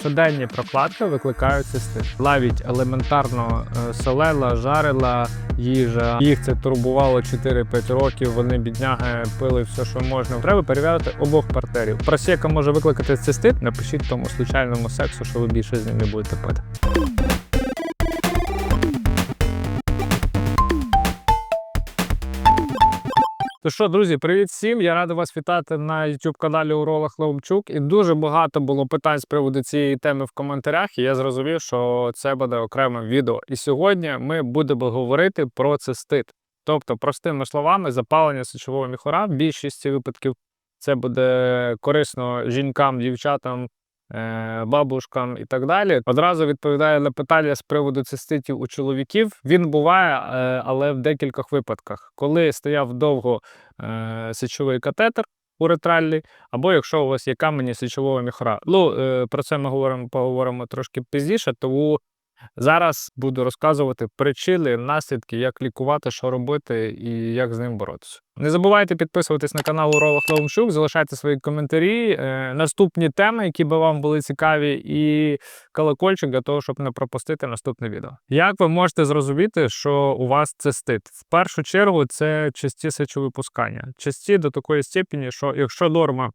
Щоденні прокладки викликають цистит. Навіть елементарно е, солела, жарила їжа. Їх це турбувало 4-5 років. Вони бідняги пили все, що можна. Треба перевіряти обох партнерів. Просека може викликати цистит. Напишіть тому случайному сексу, що ви більше з ними будете пити. То що, друзі, привіт всім! Я радий вас вітати на youtube каналі Уролог Левчук. І дуже багато було питань з приводу цієї теми в коментарях. І я зрозумів, що це буде окреме відео. І сьогодні ми будемо говорити про цистит. Тобто, простими словами, запалення сечового міхора. В більшості випадків це буде корисно жінкам, дівчатам, бабушкам і так далі. Одразу відповідає на питання з приводу циститів у чоловіків. Він буває, е, але в декількох випадках, коли стояв довго е, сечовий катетер уретральний, або якщо у вас є камені січового міхра. Ну, е, про це ми говоримо, поговоримо трошки пізніше, тому зараз буду розказувати причини, наслідки, як лікувати, що робити і як з ним боротися. Не забувайте підписуватись на канал Уролог Левчук, залишайте свої коментарі, е, наступні теми, які би вам були цікаві, і колокольчик для того, щоб не пропустити наступне відео. Як ви можете зрозуміти, що у вас цистит? В першу чергу це часті сечовипускання. Часті до такої степені, що якщо норма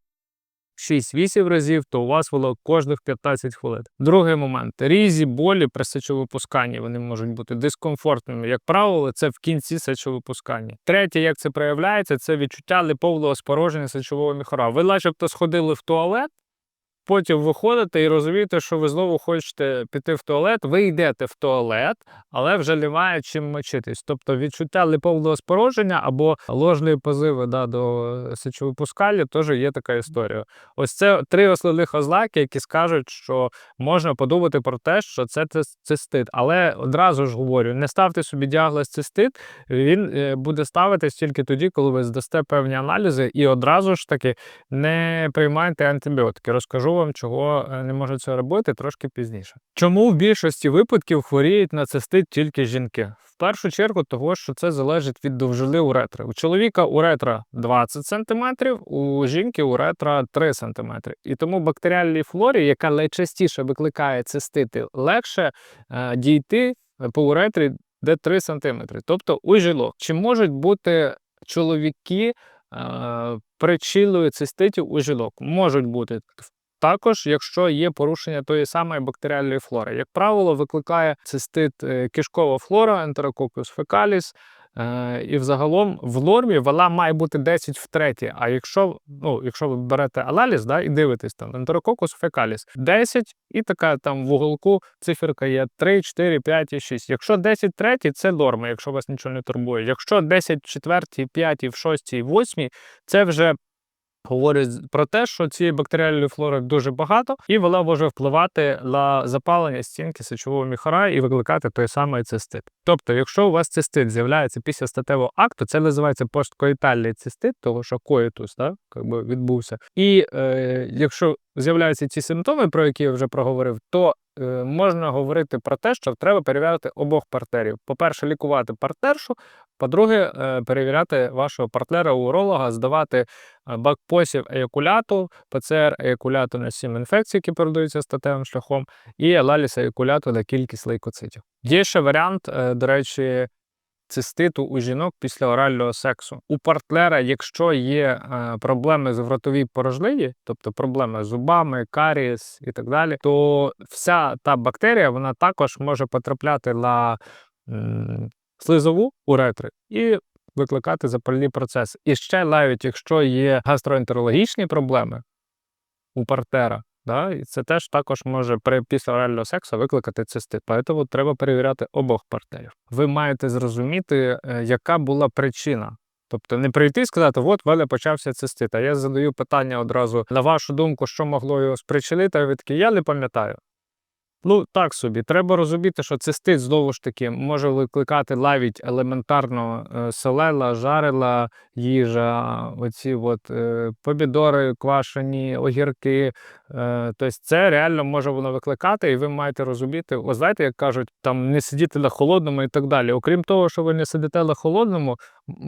6-8 разів, то у вас воно кожних 15 хвилин. Другий момент різі болі при сечовипусканні вони можуть бути дискомфортними. Як правило, це в кінці сечовипускання. Третє, як це проявляється, це відчуття липового спороження сечового міхора. Ви начебто сходили в туалет. Потім виходите і розумієте, що ви знову хочете піти в туалет, ви йдете в туалет, але вже немає чим мочитись. Тобто відчуття липового спороження або ложної позиви да, до сечовипускання теж є така історія. Ось це три основних ознаки, які скажуть, що можна подумати про те, що це цис- цистит. Але одразу ж говорю: не ставте собі діагноз цистит, він е, буде ставитись тільки тоді, коли ви здасте певні аналізи, і одразу ж таки не приймайте антибіотики. Розкажу вам, чого е, не можуть це робити трошки пізніше. Чому в більшості випадків хворіють на цистит тільки жінки? В першу чергу, того, що це залежить від довжини уретри. У чоловіка уретра 20 см, у жінки уретра 3 см. І тому бактеріальній флорі, яка найчастіше викликає цистити, легше е, дійти по уретрі, де 3 см. Тобто у жінок. Чи можуть бути чоловіки е, причиною циститів у жінок? Можуть бути. Також, якщо є порушення тої самої бактеріальної флори, як правило, викликає цистит е, кишкова флора, Enterococcus fecalis, е, і взагалом в нормі вона має бути 10 в треті. А якщо, ну, якщо ви берете аналіз да, і дивитесь там Enterococcus fecalis 10, і така там в уголку циферка є 3, 4, 5 і 6. Якщо 10 в третій, це норма, якщо вас нічого не турбує. Якщо 10 четвертій, 5, в 6, 8, це вже говорить про те, що цієї бактеріальної флори дуже багато, і вона може впливати на запалення стінки сечового міхора і викликати той самий цистит. Тобто, якщо у вас цистит з'являється після статевого акту, це називається посткоїтальний цистит, того що коїтус да, якби відбувся. І е, якщо з'являються ці симптоми, про які я вже проговорив, то е, можна говорити про те, що треба перевіряти обох партнерів. По-перше, лікувати партнершу, по-друге, е, перевіряти вашого партнера уролога, здавати е, бакпосів еякуляту, ПЦР еякуляту на 7 інфекцій, які передаються статевим шляхом, і аналіз еякуляту на кількість лейкоцитів. Є ще варіант, е, до речі, циститу у жінок після орального сексу. У партнера, якщо є проблеми з ротовій порожнині, тобто проблеми з зубами, карієс і так далі, то вся та бактерія вона також може потрапляти на слизову уретри і викликати запальні процеси. І ще навіть якщо є гастроентерологічні проблеми у партнера, да, і це теж також може при після орального сексу викликати цистит. Тому треба перевіряти обох партнерів. Ви маєте зрозуміти, е, яка була причина. Тобто не прийти і сказати, от в мене почався цистит. А я задаю питання одразу на вашу думку, що могло його спричинити, а ви такі, я не пам'ятаю. Ну, так собі. Треба розуміти, що цистит знову ж таки може викликати навіть елементарно е, селела, жарила їжа, оці от е, помідори квашені, огірки. Е, тобто це реально може воно викликати, і ви маєте розуміти, о, знаєте, як кажуть, там не сидіти на холодному і так далі. Окрім того, що ви не сидите на холодному,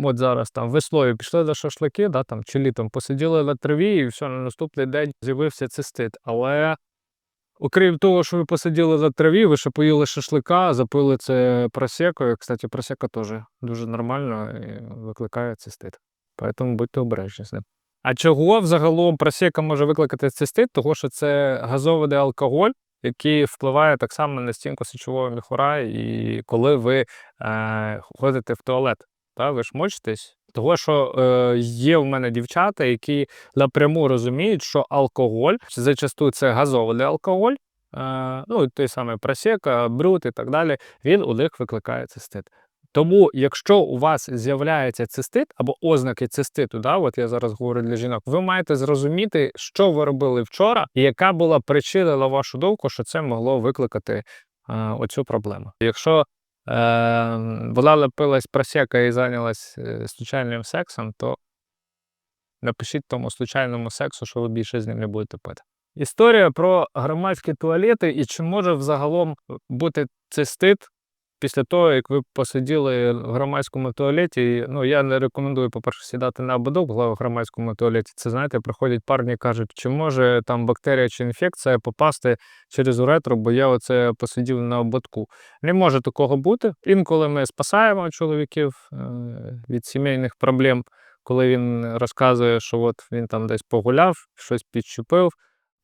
от зараз там весною пішли на шашлики, да, там, чи літом посиділи на траві, і все, на наступний день з'явився цистит. Але окрім того, що ви посиділи на траві, ви ще поїли шашлика, запили це просекою. Кстати, просека теж дуже нормально і викликає цистит. Тому будьте обережні з ним. А чого взагалом просека може викликати цистит? Того, що це газований алкоголь, який впливає так само на стінку сечового міхура, і коли ви е, ходите в туалет, та, ви ж мочитесь. Того, що е, є в мене дівчата, які напряму розуміють, що алкоголь, зачасту це газований алкоголь, е, ну той самий просека, брют і так далі, він у них викликає цистит. Тому, якщо у вас з'являється цистит або ознаки циститу, да, от я зараз говорю для жінок, ви маєте зрозуміти, що ви робили вчора, і яка була причина, на вашу думку, що це могло викликати е, оцю проблему. Якщо е, вона лепилась просека і зайнялась е, случайним сексом, то напишіть тому случайному сексу, що ви більше з ним не будете пити. Історія про громадські туалети і чи може взагалом бути цистит після того, як ви посиділи в громадському туалеті, ну я не рекомендую, по-перше, сідати на ободок в громадському туалеті. Це знаєте, приходять парні і кажуть, чи може там бактерія чи інфекція попасти через уретру, бо я оце посидів на ободку. Не може такого бути. Інколи ми спасаємо чоловіків е, від сімейних проблем, коли він розказує, що от він там десь погуляв, щось підчупив.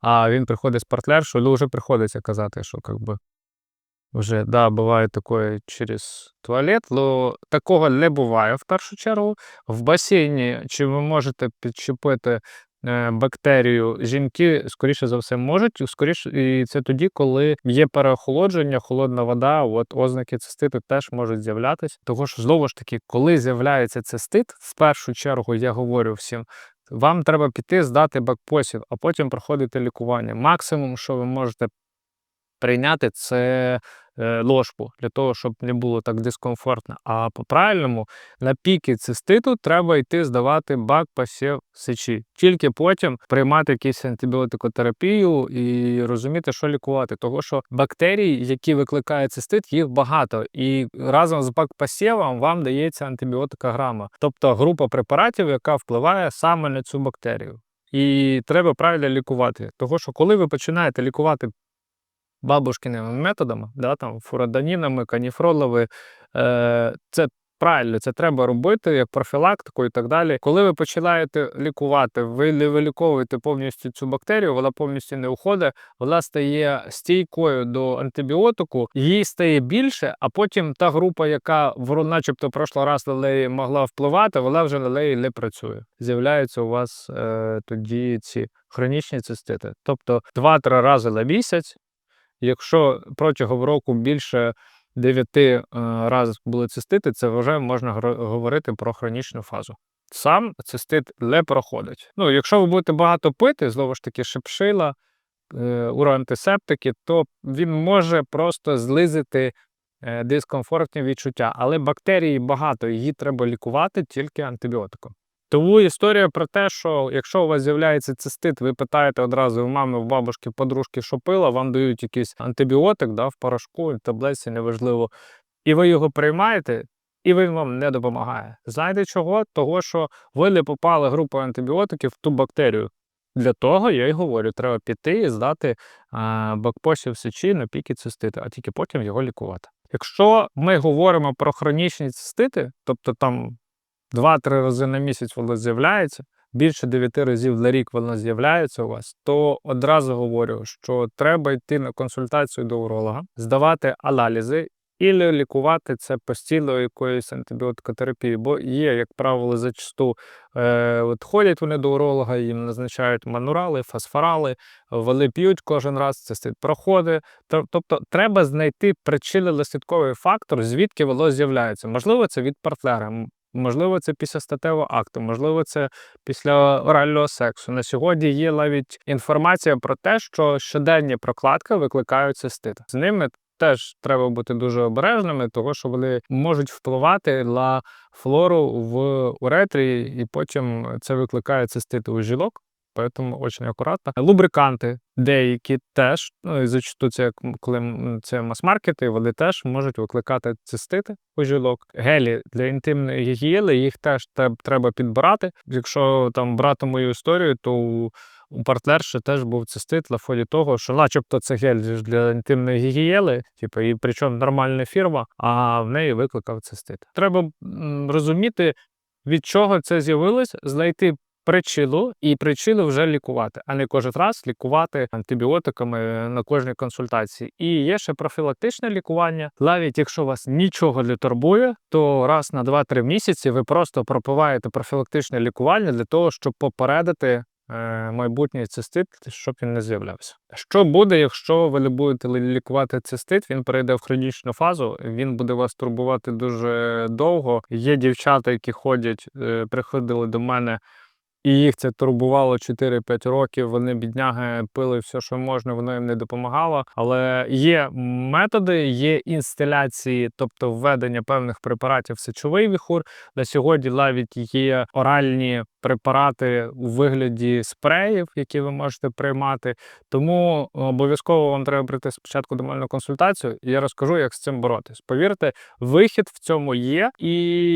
А він приходить з партнершою, ну вже приходиться казати, що как би, вже да, буває таке через туалет, але такого не буває в першу чергу. В басейні чи ви можете підчепити е, бактерію, жінки, скоріше за все, можуть, скоріше, і це тоді, коли є переохолодження, холодна вода, от ознаки циститу теж можуть з'являтися. Того що знову ж таки, коли з'являється цистит, в першу чергу я говорю всім. Вам треба піти, здати бакпосів, а потім проходити лікування. Максимум, що ви можете прийняти, це ложку для того, щоб не було так дискомфортно. А по-правильному на піки циститу треба йти здавати бак посів сечі. Тільки потім приймати якусь антибіотикотерапію і розуміти, що лікувати. Того, що бактерій, які викликають цистит, їх багато. І разом з бакпасєвом вам дається антибіотика грама, тобто група препаратів, яка впливає саме на цю бактерію. І треба правильно лікувати. Того, що коли ви починаєте лікувати бабушкиними методами, да, там, фурадонінами, каніфролови, е, це правильно, це треба робити як профілактику і так далі. Коли ви починаєте лікувати, ви не виліковуєте повністю цю бактерію, вона повністю не уходить, вона стає стійкою до антибіотику, їй стає більше, а потім та група, яка начебто прошлий раз на неї могла впливати, вона вже на неї не працює. З'являються у вас е, тоді ці хронічні цистити. Тобто 2-3 рази на місяць. Якщо протягом року більше 9 е, разів були цистити, це вже можна говорити про хронічну фазу. Сам цистит не проходить. Ну, Якщо ви будете багато пити, знову ж таки, шипшила, е, уроантисептики, то він може просто злизити е, дискомфортні відчуття. Але бактерії багато, її треба лікувати тільки антибіотиком. Тому історія про те, що якщо у вас з'являється цистит, ви питаєте одразу в мами, в бабушки, подружки, що пила, вам дають якийсь антибіотик да, в порошку, в таблетці, неважливо, і ви його приймаєте, і він вам не допомагає. Знаєте чого? Того, що ви не попали групою антибіотиків в ту бактерію. Для того я й говорю, треба піти і здати бакпосів сечі на піки цистити, а тільки потім його лікувати. Якщо ми говоримо про хронічні цистити, тобто там 2-3 рази на місяць воно з'являється, більше 9 разів на рік воно з'являється у вас, то одразу говорю, що треба йти на консультацію до уролога, здавати аналізи і лікувати це постійно якоюсь антибіотикотерапією. Бо є, як правило, зачасту е, от ходять вони до уролога, їм назначають манурали, фосфорали, вони п'ють кожен раз, це стить проходить. Тобто треба знайти причинно-наслідковий фактор, звідки воно з'являється. Можливо, це від партнера. Можливо, це після статевого акту, можливо, це після орального сексу. На сьогодні є навіть інформація про те, що щоденні прокладки викликають цистит. З ними теж треба бути дуже обережними, тому що вони можуть впливати на флору в уретрі, і потім це викликає цистити у жінок поэтому очень акуратно. Лубриканти деякі теж, ну і зачасту це коли це мас-маркети, вони теж можуть викликати цистити у жилок. Гелі для інтимної гігієни їх теж треба підбирати. Якщо там брати мою історію, то у партнерші теж був цистит на фоні того, що, начебто, це гель для інтимної гігієни, типу, і причому нормальна фірма, а в неї викликав цистит. Треба розуміти, від чого це з'явилось, знайти причину і причину вже лікувати, а не кожен раз лікувати антибіотиками на кожній консультації. І є ще профілактичне лікування. Навіть якщо вас нічого не турбує, то раз на 2-3 місяці ви просто пропиваєте профілактичне лікування для того, щоб попередити. е, Майбутній цистит, щоб він не з'являвся. Що буде, якщо ви не будете лікувати цистит, він перейде в хронічну фазу, він буде вас турбувати дуже довго. Є дівчата, які ходять, е, приходили до мене і їх це турбувало 4-5 років. Вони бідняги пили все, що можна, воно їм не допомагало. Але є методи, є інсталяції, тобто введення певних препаратів в сечовий віхур. На сьогодні навіть є оральні препарати у вигляді спреїв, які ви можете приймати. Тому обов'язково вам треба прийти спочатку до консультацію, і я розкажу, як з цим боротись. Повірте, вихід в цьому є. І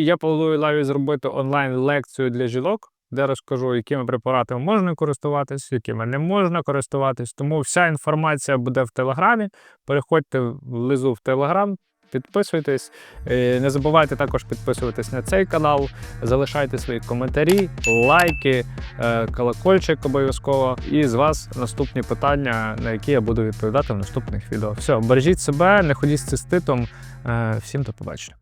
я планую навіть зробити онлайн-лекцію для жінок де розкажу, якими препаратами можна користуватись, якими не можна користуватись. Тому вся інформація буде в телеграмі. Переходьте внизу в телеграм. Підписуйтесь, Е, не забувайте також підписуватись на цей канал, залишайте свої коментарі, лайки, е, колокольчик обов'язково. І з вас наступні питання, на які я буду відповідати в наступних відео. Все, бережіть себе, не ходіть з циститом. Е, Всім до побачення.